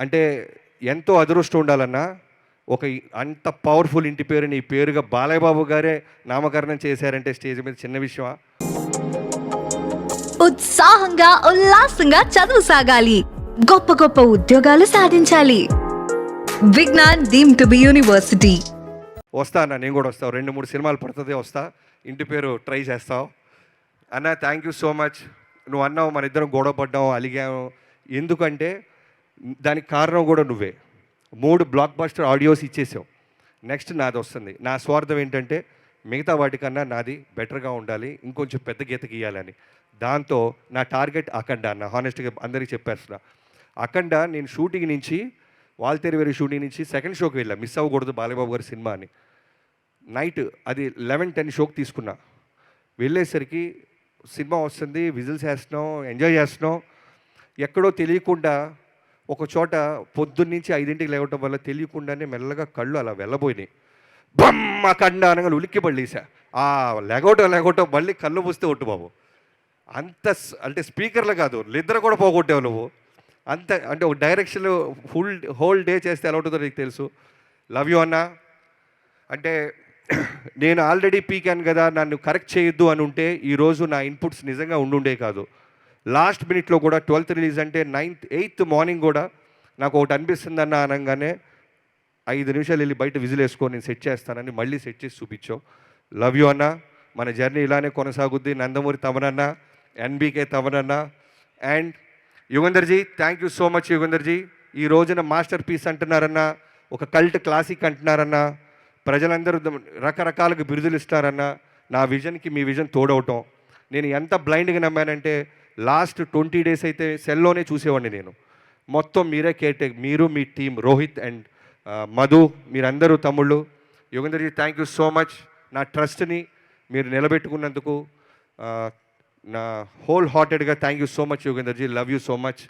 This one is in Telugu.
అంటే ఎంతో అదృష్టం ఉండాలన్నా ఒక అంత పవర్ఫుల్ ఇంటి పేరు నీ పేరుగా బాలయ్య బాబు గారే నామకరణం చేశారంటే స్టేజ్ మీద చిన్న విషయమా? ఉత్సాహంగా ఉల్లాసంగా చదువు సాగాలి. గొప్ప గొప్ప ఉద్యోగాలు సాధించాలి. Vignan deemed to be university. వస్తా అన్న నేను కూడా వస్తావు రెండు మూడు సినిమాలు పడుతుంది వస్తా. ఇంటి పేరు ట్రై చేస్తావు. అన్న థ్యాంక్ యూ సో మచ్ నువ్వు అన్నావు మన ఇద్దరం గొడవ పడ్డావు అలిగాము ఎందుకంటే దానికి కారణం కూడా నువ్వే. మూడు బ్లాక్ బస్టర్ ఆడియోస్ ఇచ్చేసావు. నెక్స్ట్ నాది వస్తుంది. నా స్వార్థం ఏంటంటే మిగతా వాటికన్నా నాది బెటర్గా ఉండాలి ఇంకొంచెం పెద్ద గీత గీయాలని దాంతో నా టార్గెట్ అఖండ అన్న హానెస్ట్గా అందరికీ చెప్పేస్తున్నా. అఖండ నేను షూటింగ్ నుంచి వాల్తేరి వేరే షూటింగ్ నుంచి సెకండ్ షోకి వెళ్ళా. మిస్ అవ్వకూడదు బాలబాబు గారి సినిమా అని. నైట్ అది లెవెన్ టెన్ షోకి తీసుకున్నా. వెళ్ళేసరికి సినిమా వస్తుంది విజిల్స్ వేస్తున్నాం ఎంజాయ్ చేస్తున్నాం. ఎక్కడో తెలియకుండా ఒక చోట పొద్దున్నుంచి ఐదింటికి లేవటం వల్ల తెలియకుండానే మెల్లగా కళ్ళు అలా వెళ్ళబోయినాయి. బమ్మ కండ అనగా ఉలిక్కి పడలేసా ఆ లెగవటం లెగవటం మళ్ళీ కళ్ళు పూస్తే ఒట్టు బాబు. అంత స్- అంటే స్పీకర్లు కాదు నిద్ర కూడా పోగొట్టావు నువ్వు. అంత అంటే ఒక డైరెక్షన్ ఫుల్ హోల్ డే చేస్తే ఎలా ఉంటుందో నీకు తెలుసు. లవ్ యూ అన్నా. అంటే నేను ఆల్రెడీ పీకాను కదా నన్ను కరెక్ట్ చేయొద్దు అని ఉంటే ఈరోజు నా ఇన్పుట్స్ నిజంగా ఉండుండే కాదు. లాస్ట్ మినిట్లో కూడా ట్వెల్త్ రిలీజ్ అంటే నైన్త్ ఎయిత్ మార్నింగ్ కూడా నాకు ఒకటి అనిపిస్తుందన్న అనగానే ఐదు నిమిషాలు వెళ్ళి బయట విజిల్ వేసుకొని నేను సెట్ చేస్తానని మళ్ళీ సెట్ చేసి చూపించావు. లవ్ యూ అన్న మన జర్నీ ఇలానే కొనసాగుద్ది. నందమూరి తమనన్న ఎన్బీకే తమనన్న అండ్ యుగంధర్జీ థ్యాంక్ యూ సో మచ్ యుగంధర్జీ ఈ రోజున మాస్టర్ పీస్ అంటున్నారన్న ఒక కల్ట్ క్లాసిక్ అంటున్నారన్న ప్రజలందరూ రకరకాలుగా బిరుదులు ఇస్తారన్న నా విజన్కి మీ విజన్ తోడవటం. నేను ఎంత బ్లైండ్గా నమ్మానంటే లాస్ట్ ట్వంటీ డేస్ అయితే సెల్లోనే చూసేవాడిని నేను. మొత్తం మీరే కేర్ మీరు మీ టీం రోహిత్ అండ్ మధు మీరందరూ తమ్ముళ్ళు. యుగంధర్జీ థ్యాంక్ యూ సో మచ్ నా ట్రస్ట్ని మీరు నిలబెట్టుకున్నందుకు నా హోల్ హార్టెడ్గా thank you so much యుగంధర్జీ love you so much